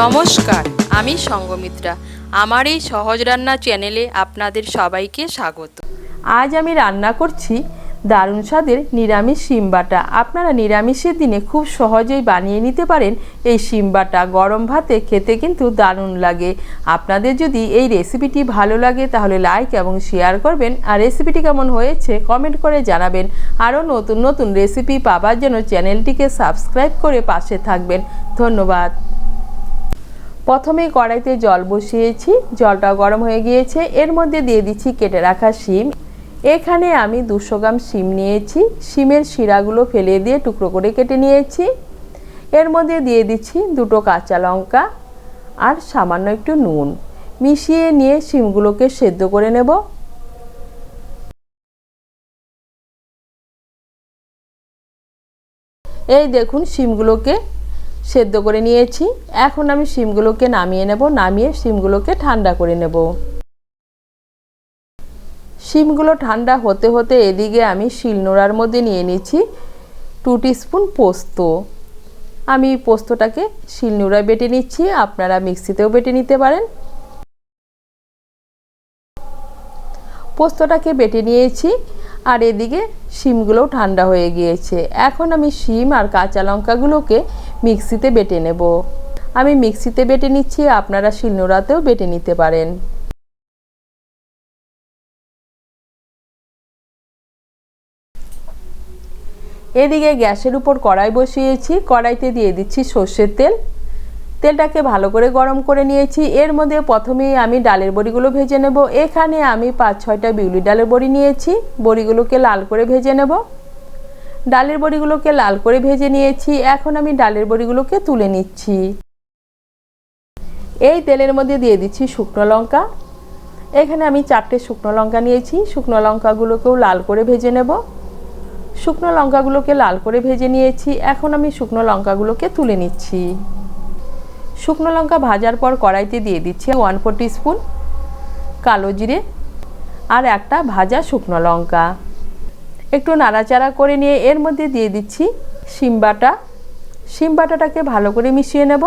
নমস্কার, আমি সঙ্গমিত্রা। আমার এই সহজ রান্না চ্যানেলে আপনাদের সবাইকে স্বাগত। আজ আমি রান্না করছি দারুণ স্বাদের নিরামিষ শিম বাটা। আপনারা নিরামিষের দিনে খুব সহজেই বানিয়ে নিতে পারেন এই শিম বাটা। গরম ভাতে খেতে কিন্তু দারুণ লাগে। আপনাদের যদি এই রেসিপিটি ভালো লাগে তাহলে লাইক এবং শেয়ার করবেন। আর রেসিপিটি কেমন হয়েছে কমেন্ট করে জানাবেন। আরও নতুন নতুন রেসিপি পাবার জন্য চ্যানেলটিকে সাবস্ক্রাইব করে পাশে থাকবেন। ধন্যবাদ। প্রথমে কড়াইতে জল বসিয়েছি, জলটা গরম হয়ে গিয়েছে, এর মধ্যে দিয়ে দিচ্ছি কেটে রাখা শিম। এখানে আমি দুশো গ্রাম শিম নিয়েছি, শিমের শিরাগুলো ফেলে দিয়ে টুকরো করে কেটে নিয়েছি। এর মধ্যে দিয়ে দিচ্ছি দুটো কাঁচা লঙ্কা আর সামান্য একটু নুন। মিশিয়ে নিয়ে শিমগুলোকে সেদ্ধ করে নেব। এই দেখুন শিমগুলোকে সেদ্ধ করে নিয়েছি। এখন আমি শিমগুলোকে নামিয়ে নেব, নামিয়ে শিমগুলোকে ঠান্ডা করে নেব। শিমগুলো ঠান্ডা হতে হতে এদিকে আমি শিলনোড়ার মধ্যে নিয়ে নিচ্ছি টু স্পুন পোস্ত। আমি পোস্তটাকে শিলনোড়ায় বেটে নিচ্ছি, আপনারা মিক্সিতেও বেটে নিতে পারেন। পোস্তটাকে বেটে নিয়েছি। আর এদিকে শিমগুলোও ঠান্ডা হয়ে গিয়েছে। এখন আমি শিম আর কাঁচা লঙ্কাগুলোকে মিক্সিতে বেটে নেব। আমি মিক্সিতে বেটে নিচ্ছি, আপনারা শিলনোড়াতেও বেটে নিতে পারেন। এদিকে গ্যাসের উপর কড়াই বসিয়েছি, কড়াইতে দিয়ে দিচ্ছি সর্ষের তেল। তেলটাকে ভালো করে গরম করে নিয়েছি। এর মধ্যে প্রথমেই আমি ডালের বড়িগুলো ভেজে নেব। এখানে আমি পাঁচ ছয়টা বিউলি ডালের বড়ি নিয়েছি। বড়িগুলোকে লাল করে ভেজে নেব। ডালের বড়িগুলোকে লাল করে ভেজে নিয়েছি। এখন আমি ডালের বড়িগুলোকে তুলে নিচ্ছি। এই তেলের মধ্যে দিয়ে দিচ্ছি শুকনো লঙ্কা। এখানে আমি চারটে শুকনো লঙ্কা নিয়েছি। শুকনো লঙ্কাগুলোকেও লাল করে ভেজে নেব। শুকনো লঙ্কাগুলোকে লাল করে ভেজে নিয়েছি। এখন আমি শুকনো লঙ্কাগুলোকে তুলে নিচ্ছি। শুকনো লঙ্কা ভাজার পর কড়াইতে দিয়ে দিচ্ছি ওয়ান ফোর স্পুন কালো জিরে আর একটা ভাজা শুকনো লঙ্কা। একটু নাড়াচাড়া করে নিয়ে এর মধ্যে দিয়ে দিচ্ছি শিম বাটা। শিম বাটাটাকে ভালো করে মিশিয়ে নেব।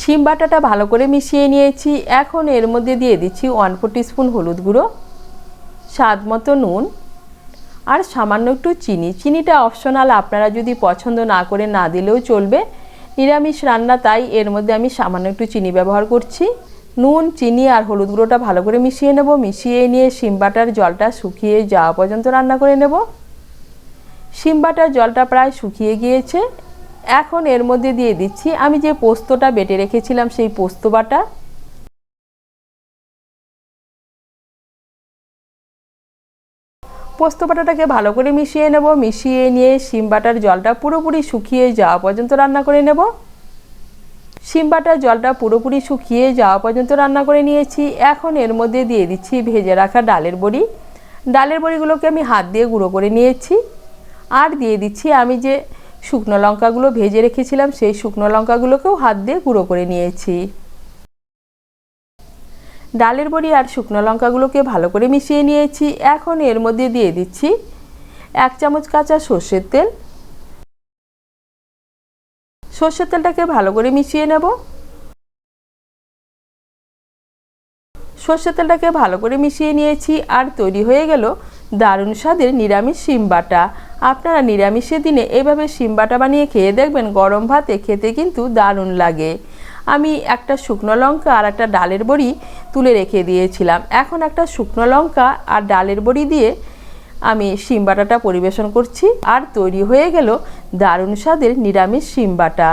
শিম বাটাটা ভালো করে মিশিয়ে নিয়েছি। এখন এর মধ্যে দিয়ে দিচ্ছি ওয়ান ফোর স্পুন হলুদ গুঁড়ো, স্বাদ মতো নুন। আর সামান্য একটু চিনি। চিনিটা অপশনাল আপনারা যদি পছন্দ না করে না দিলেও চলবে। নিরামিষ রান্না, তাই এর মধ্যে আমি সামান্য একটু চিনি ব্যবহার করছি। নুন, চিনি আর হলুদ গুঁড়োটা ভালো করে মিশিয়ে নেব। মিশিয়ে নিয়ে শিম বাটার জলটা শুকিয়ে যাওয়া পর্যন্ত রান্না করে নেব। শিম বাটার জলটা প্রায় শুকিয়ে গিয়েছে। এখন এর মধ্যে দিয়ে দিচ্ছি, আমি যে পোস্তটা বেটে রেখেছিলাম সেই পোস্ত বাটা। পোস্ত বাটাটাকে ভালো করে মিশিয়ে নেব। মিশিয়ে নিয়ে শিম বাটার জলটা পুরোপুরি শুকিয়ে যাওয়া পর্যন্ত রান্না করে নেব। শিম বাটার জলটা পুরোপুরি শুকিয়ে যাওয়া পর্যন্ত রান্না করে নিয়েছি। এখন এর মধ্যে দিয়ে দিচ্ছি ভেজে রাখা ডালের বড়ি। ডালের বড়িগুলোকে আমি হাত দিয়ে গুঁড়ো করে নিয়েছি। আর দিয়ে দিচ্ছি আমি যে শুকনো লঙ্কাগুলো ভেজে রেখেছিলাম, সেই শুকনো লঙ্কাগুলোকেও হাত দিয়ে গুঁড়ো করে নিয়েছি। ডালের বড়ি আর শুকনো লঙ্কাগুলোকে ভালো করে মিশিয়ে নিয়েছি। এখন এর মধ্যে দিয়ে দিচ্ছি এক চামচ কাঁচা সর্ষের তেল। সর্ষের তেলটাকে ভালো করে মিশিয়ে নেব। সর্ষের তেলটাকে ভালো করে মিশিয়ে নিয়েছি আর তৈরি হয়ে গেল দারুণ স্বাদের নিরামিষ শিম বাটা। আপনারা নিরামিষের দিনে এইভাবে শিম বাটা বানিয়ে খেয়ে দেখবেন গরম ভাতে খেতে কিন্তু দারুণ লাগে। আমি একটা শুকনো লঙ্কা আর একটা ডালের বড়ি তুলে রেখে দিয়েছিলাম। এখন একটা শুকনো লঙ্কা আর ডালের বড়ি দিয়ে আমি শিম বাটাটা পরিবেশন করছি। আর তৈরি হয়ে গেল দারুণ স্বাদের নিরামিষ শিম বাটা।